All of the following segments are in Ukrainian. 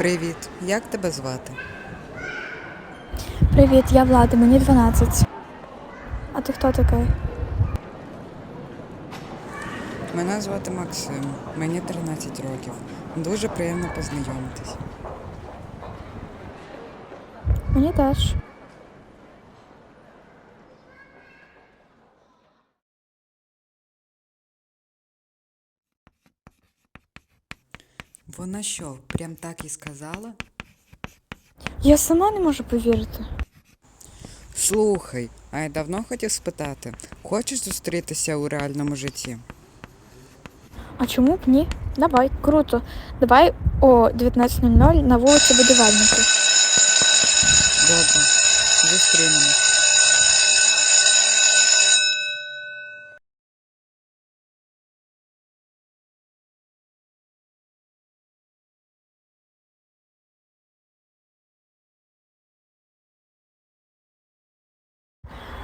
Привіт, як тебе звати? Привіт, я Влада, мені 12. А ти хто такий? Мене звати Максим, мені 13 років. Дуже приємно познайомитись. Мені теж. Вона що, прям так і сказала? Я сама не можу повірити. Слухай, а я давно хотів спитати, хочеш зустрітися у реальному житті? А чому б ні? Давай, круто. Давай о 19.00 на вулиці Будівельників. Добре, зустрінемось.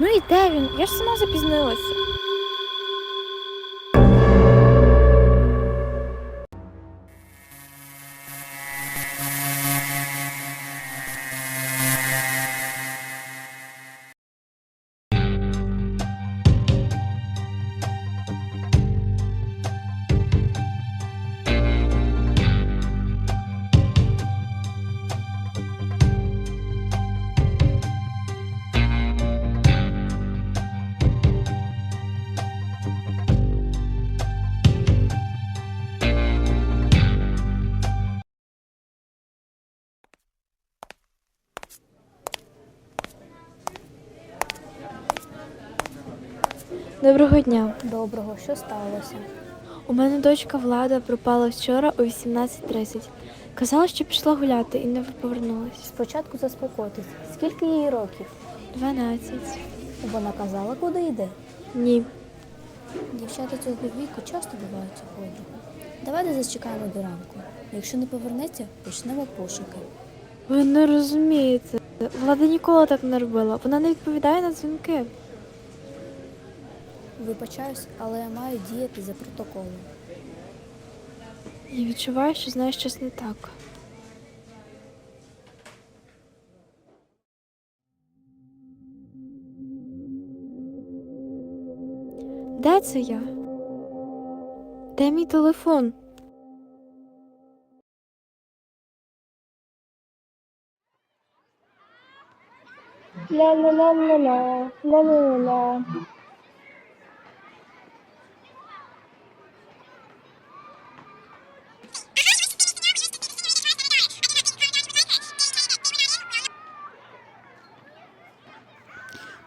Ну і де він? Я ж сама запізнилася. Доброго дня. Доброго, що сталося? У мене дочка Влада пропала вчора о 18.30. Казала, що пішла гуляти і не повернулась. Спочатку заспокойтесь. Скільки їй років? 12. Вона казала, куди йде. Ні. Дівчата цього віку часто бувають подругу. Давайте зачекаємо до ранку. Якщо не повернеться, почнемо пошуки. Ви не розумієте. Влада ніколи так не робила. Вона не відповідає на дзвінки. Вибачаюсь, але я маю діяти за протоколом. Я відчуваю, що знаю щось не так. Де це я? Де мій телефон? Ла-ла-ла-ла-ла, ла-ла-ла-ла.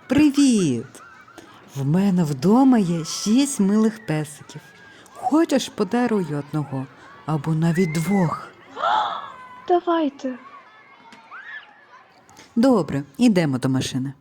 Привіт! В мене вдома є шість милих песиків. Хочеш подарую одного або навіть двох. Давайте. Добре, йдемо до машини.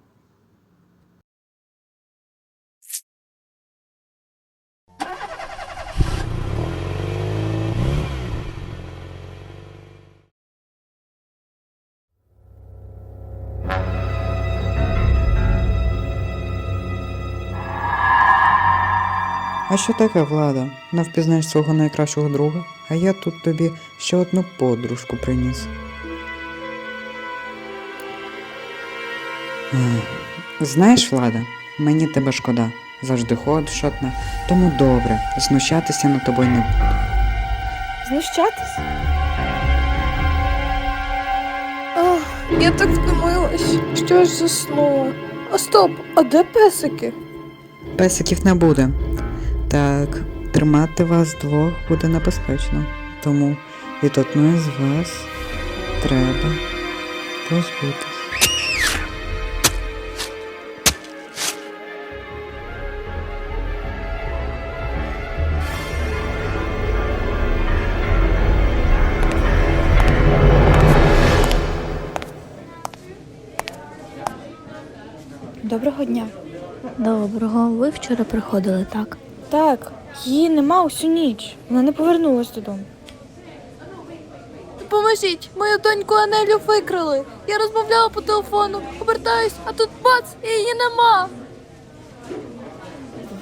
Що таке влада? Не впізнаєш свого найкращого друга, а я тут тобі ще одну подружку приніс. Знаєш, влада, мені тебе шкода. Завжди ходиш одна, тому добре, знущатися над тобою не буду. Знущатись? Ах, я так втомилась, що ж заснула. А стоп, а де песики? Песиків не буде. Так, тримати вас двох буде небезпечно. Тому від одної з вас треба позбутись. Доброго дня. Доброго, ви вчора приходили, так? Так, її нема усю ніч. Вона не повернулась додому. Поможіть, мою доньку Анелю викрали. Я розмовляла по телефону, обертаюсь, а тут бац, і її нема.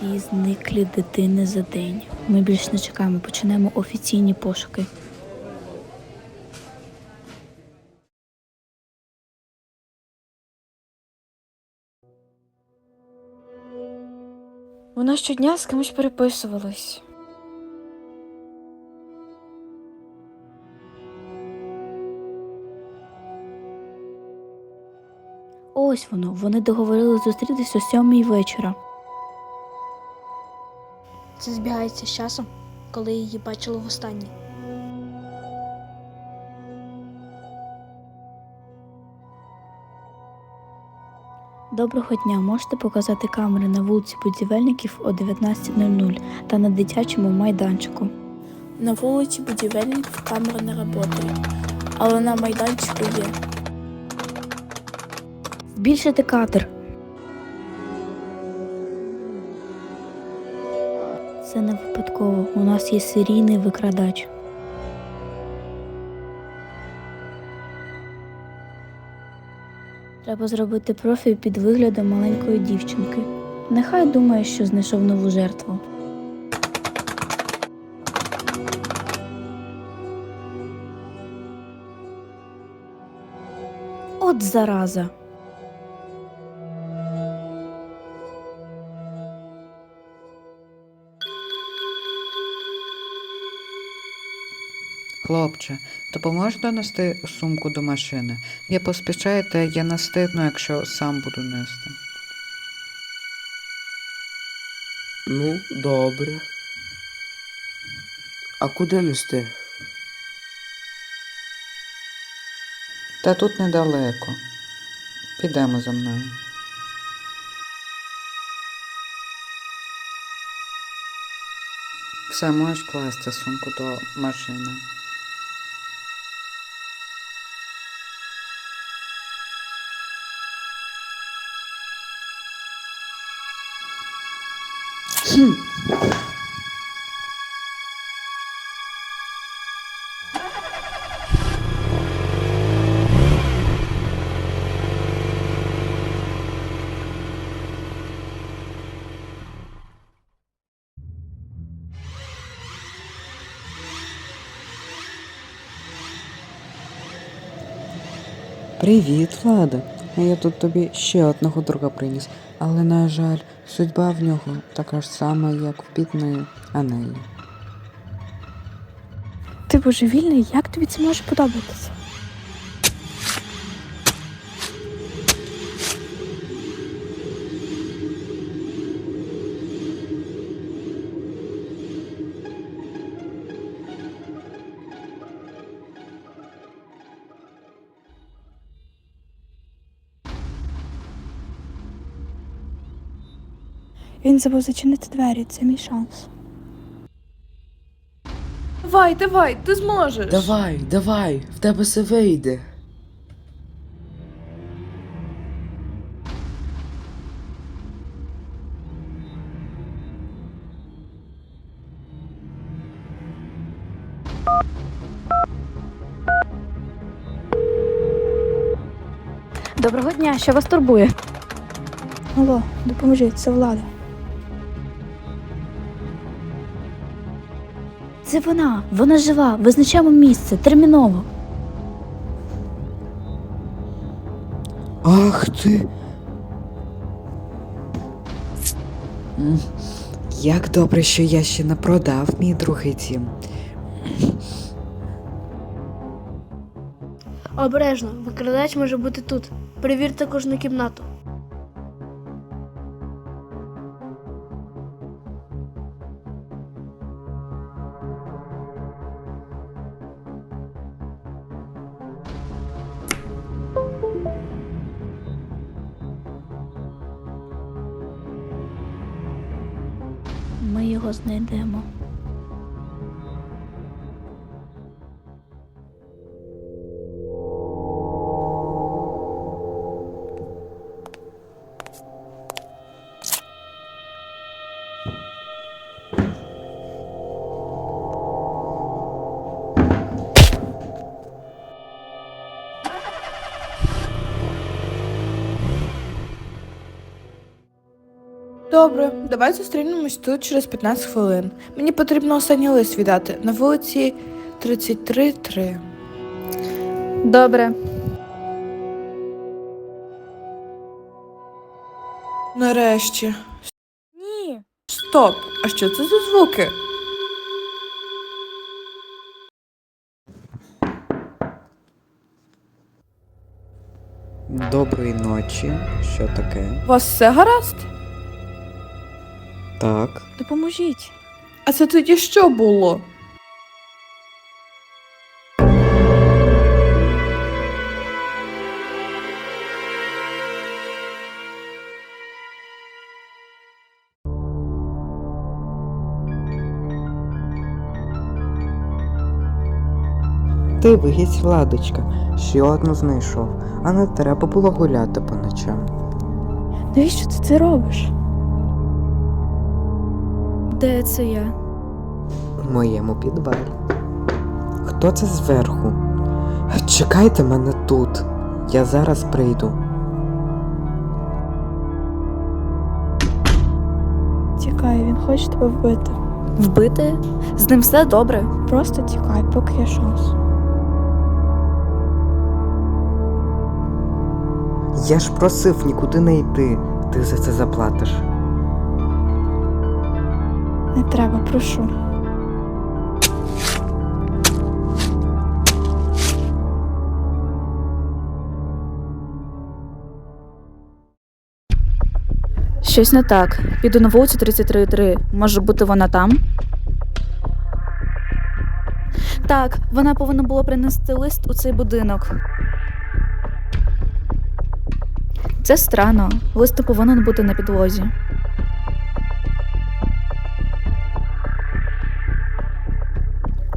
Дві зниклі дитини за день. Ми більше не чекаємо, почнемо офіційні пошуки. Вона щодня з кимось переписувалась. Ось воно, вони договорились зустрітися о сьомій вечора. Це збігається з часом, коли її бачили востаннє. Доброго дня, можете показати камери на вулиці будівельників о 19.00 та на дитячому майданчику. На вулиці будівельників камера не працює, але на майданчику є. Збільшити кадр. Це не випадково. У нас є серійний викрадач. Треба зробити профіль під виглядом маленької дівчинки. Нехай думає, що знайшов нову жертву. От зараза. Хлопче, допоможеш донести сумку до машини? Я поспішаю, та я не якщо сам буду нести. Ну, добре. А куди нести? Та тут недалеко. Підемо за мною. Все, можеш класти сумку до машини. Привіт, Влада. Я тут тобі ще одного друга приніс. Але, на жаль, судьба в нього така ж сама, як в бідної Анелі. Ти божевільний, як тобі це може подобатися? Він забув зачинити двері, це мій шанс. Давай, давай, ти зможеш. Давай, давай, в тебе все вийде. Доброго дня, що вас турбує? Алло, допоможіть, це влада. Це вона, вона жива. Визначаємо місце терміново. Ах ти. Як добре, що я ще не продав мій другий дім. Обережно, викрадач може бути тут. Перевірте кожну кімнату. Добре, давай зустрінемось тут через 15 хвилин. Мені потрібно останній лист віддати на вулиці 33-3. Добре. Нарешті. Ні. Стоп! А що це за звуки? Доброї ночі. Що таке? У вас все гаразд? Так. Допоможіть. А це тоді що було? Ти вигідь, Владочка, ще одну знайшов, а не треба було гуляти по ночам. Навіщо ти це робиш? Де це я? У моєму підвалі. Хто це зверху? Чекайте мене тут. Я зараз прийду. Тікай, він хоче тебе вбити. Вбити? З ним все добре. Просто тікай, поки є шанс. Я ж просив нікуди не йти. Ти за це заплатиш. Не треба, прошу. Щось не так. Піду на вулицю 33.3. Може бути, вона там? Так, вона повинна була принести лист у цей будинок. Це странно. Лист повинен бути на підлозі.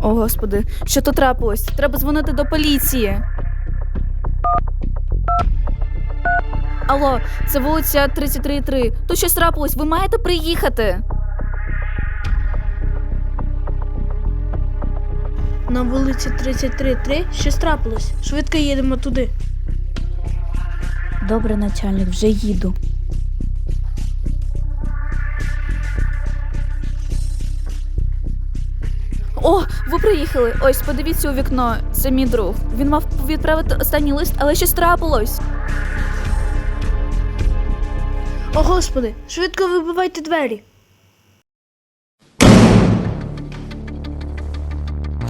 О, господи, що тут трапилось? Треба дзвонити до поліції. Алло, це вулиця 33.3. Тут щось трапилось, ви маєте приїхати. На вулиці 33.3 щось трапилось. Швидко їдемо туди. Добре, начальник, вже їду. О, ви приїхали. Ось, подивіться у вікно. Це мій друг. Він мав відправити останній лист, але щось трапилось. О, господи, швидко вибивайте двері.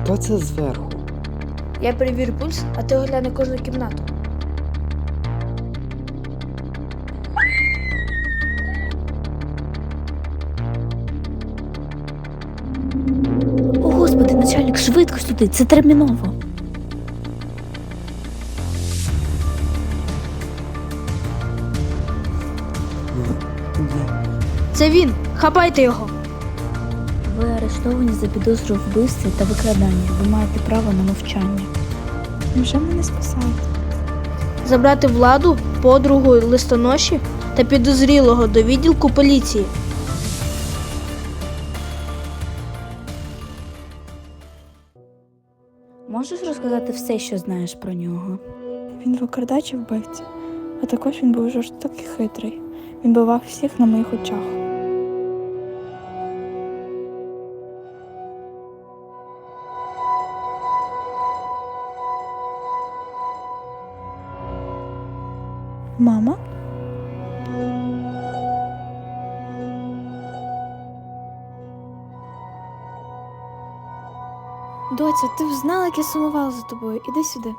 Хто це зверху? Я перевірю пульс, а ти огляни кожну кімнату. Швидко сюди, це терміново. Це він. Хапайте його. Ви арештовані за підозру в вбивстві та викрадання. Ви маєте право на мовчання. Невже мене спасають? Забрати владу, подругу листоноші та підозрілого до відділку поліції. Розказати все, що знаєш про нього? Він викрадач і вбивця. А також він був жорстокий хитрий. Він бивав всіх на моїх очах. Мама? Доця, ти взнала, знала, як я сумувала за тобою. Іди сюди.